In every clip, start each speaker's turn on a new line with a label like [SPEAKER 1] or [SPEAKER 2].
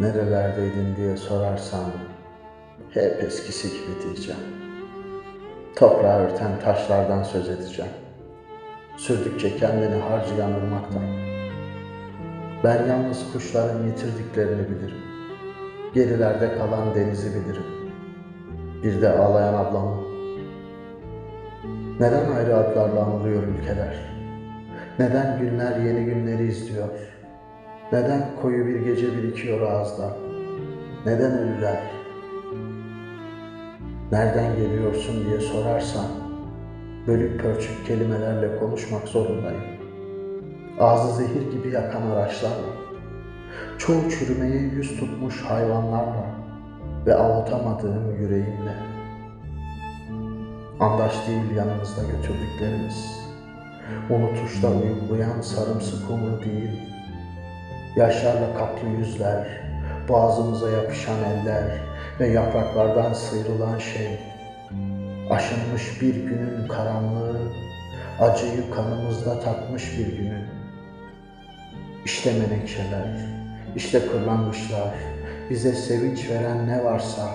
[SPEAKER 1] nerelerdeydin diye sorarsan hep eskisi gibi diyeceğim. Toprağı örten taşlardan söz edeceğim. Sürdükçe kendini harcayan ırmaktan. Ben yalnız kuşların yitirdiklerini bilirim. Gerilerde kalan denizi bilirim. Bir de ağlayan ablamı. Neden ayrı adlarla anılıyor ülkeler? Neden günler yeni günleri izliyor? Neden koyu bir gece birikiyor ağızda? Neden ölüler? Nereden geliyorsun diye sorarsan, bölük pörçük kelimelerle konuşmak zorundayım. Ağzı zehir gibi yakan araçlarla, çoğu çürümeye yüz tutmuş hayvanlarla ve avutamadığım yüreğimle. Andaş değil yanımızda götürdüklerimiz, unutuşta uyuklayan sarımsı kumru değil, yaşlarla kaplı yüzler, boğazımıza yapışan eller ve yapraklardan sıyrılan şey, aşınmış bir günün karanlığı, acıyı kanımızda tatmış bir günün. İşte menekşeler, işte kırlangıçlar, bize sevinç veren ne varsa,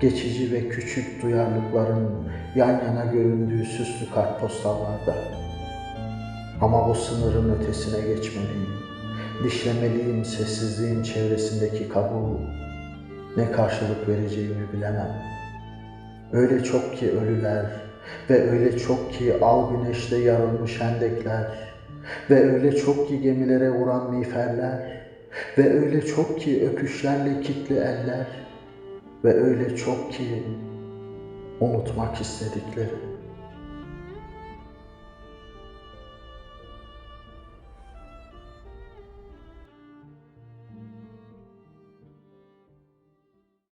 [SPEAKER 1] geçici ve küçük duyarlılıkların yan yana göründüğü süslü kartpostallarda. Ama bu sınırın ötesine geçmeliyim. Dişlemeliyim sessizliğin çevresindeki kabuğu. Ne karşılık vereceğimi bilemem. Öyle çok ki ölüler ve öyle çok ki al güneşte yarılmış hendekler ve öyle çok ki gemilere vuran miğferler ve öyle çok ki öpüşlerle kitli eller ve öyle çok ki unutmak istedikleri.